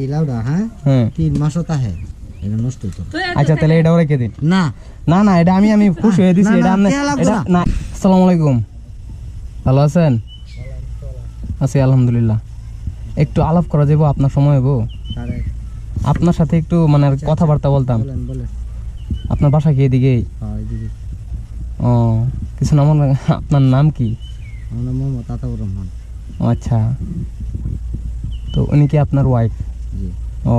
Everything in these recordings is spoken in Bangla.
এই লাউডা হ্যাঁ? হ্যাঁ তিন মাসও তাহে। এটা নষ্ট হইতো। আচ্ছা তাহলে এটাও রেখে দিন না। না না এটা আমি আমি খুশি হয়ে দিছি এটা আপনি এটা না। না আসসালামু আলাইকুম। ভালো আছেন? আছি আলহামদুলিল্লাহ। একটু আলাপ করা যাব আপনার সময় হব আপনার সাথে একটু মানে আচ্ছা, কথাবার্তা বলতাম। আপনার বাসা কি হ্যাঁ এদিকে। ও কিছু নাম আপনার নাম কি? আমার নাম মোহাম্মদ আতাউর রহমান। আচ্ছা। তো উনি কি আপনার ওয়াইফ ও।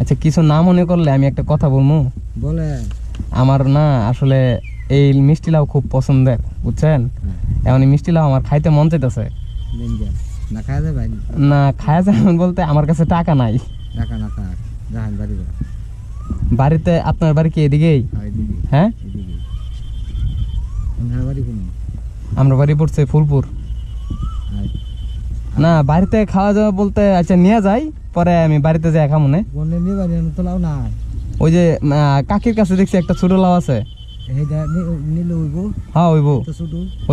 আচ্ছা কিছু না মনে করলে আমি একটা কথা বলব বলেন। আমার না আসলে এই মিষ্টি লাউ খুব পছন্দের বুঝছেন? হ্যাঁ। এমন মিষ্টি লাউ আমার খাইতে মন চাইতেছে। না খাওয়া ভাই? না যাবেন বলতে আমার কাছে টাকা নাই। টাকা না থাক জাহান বাড়ি বাড়িতে আপনার বাড়ি কি এদিকেই? হ্যাঁ হ্যাঁ? আমরা বাড়ি পড়ছে ফুলপুর। হ্যাঁ না বাড়িতে খাওয়া যাওয়া বলতে আচ্ছা নিয়ে যাই। পরে আমি বাড়িতে যাই খামো না। বনে নিয়ে বাড়ি তো লাউ না ওই যে কাকির কাছে দেখছি একটা ছোট লাউ আছে। নিলে উইব। হ্যাঁ ওইব তো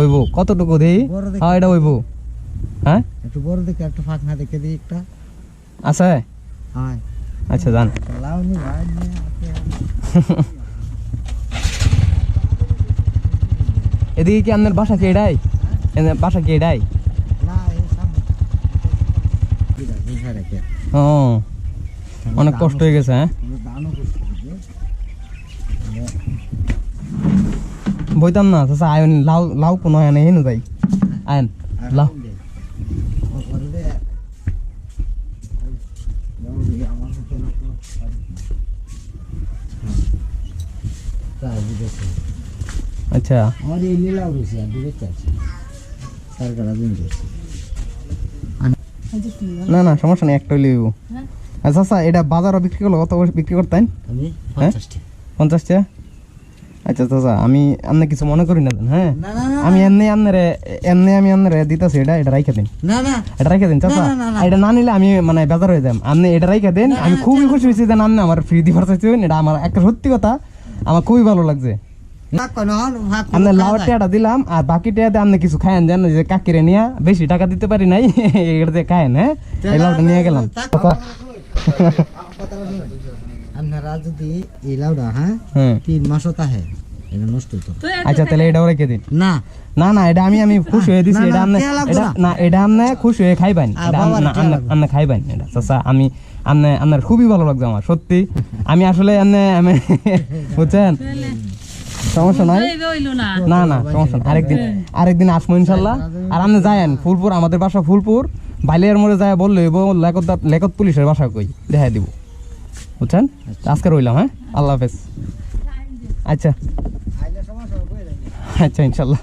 ওইব কতটুকু দেই? হ্যাঁ এটা ওইব হ্যাঁ? একটু বড় দেখে একটু ফাঁক না দেখে দিই একটা। আছে? হ্যাঁ। আচ্ছা যান। লাউ নি ভাই এদিকে কি আপনার বাসা কি এটাই বাসা কি এটাই না এই সামনে ঠিক আছে বুঝা রেখে ও, অনেক কষ্ট হয়ে গেছে হ্যাঁ? বইতাম না, চাচা, আয়ন, লাউ লাউ কোনো আয়ন হেনু যাই। আয়ন, লাউ। আচ্ছা। আমার এই নীলাও রয়েছে, আর দূরে আছে। তার কাটা দিন রয়েছে না না সমস্যা নেই একটা লিউ আচ্ছা আচ্ছা এটা বাজারও বিক্রি করল কত বিক্রি করতেন? আমি হ্যাঁ? পঞ্চাশটি। পঞ্চাশটা? আচ্ছা চাচা আমি আপনি কিছু মনে করি না হ্যাঁ? না না না আমি এমনি আপনারে এমনি আমি আপনারে দিতেছি এটা এটা রাইখে দিন। না না। এটা রাইখে দিন চাচা। না, না, না। এটা না নিলে আমি মানে বেজার হয়ে যাম। আপনি এটা রাইখে দিন আমি খুবই খুশি হয়েছি যে আপনি আমার ফ্রি দিবার চাইছেন এটা আমার একটা সত্যি কথা আমার খুবই ভালো লাগছে। যায়। টিয়াটা দিলাম আর বাকি আপনি কিছু খায়েন জান যে কাকিরে নিয়ে বেশি টাকা দিতে পারি নাই এটাতে খায়েন হ্যাঁ? এই লাউটা নিয়ে গেলাম। আপনারা যদি এই লাউডা হ্যাঁ তিন মাসও তাহে এটা নষ্ট হতো আচ্ছা তাহলে এটাও রেখে দিন? না। না না এটা আমি আমি খুশি হয়ে দিছি এটা না, এটা না। খুশি হয়ে খাইবেন। এটা খাইবেন এটা। চাচা আমি আপনার খুবই ভালো লাগছে আমার সত্যি। আমি আসলে বুঝছেন? সমস্যা নাই? না। না সমস্যা আরেকদিন আরেকদিন আসব ইনশাল্লাহ। আর আপনি যায়েন ফুলপুর আমাদের বাসা ফুলপুর। বাইলের মোড়ে যায় বলল এবং লেকত লেকত পুলিশের বাসা কই? দেখাই দিব। বুঝছেন? আজকে রইলাম হ্যাঁ? আল্লাহ হাফেজ। আচ্ছা। আচ্ছা ইনশাল্লাহ।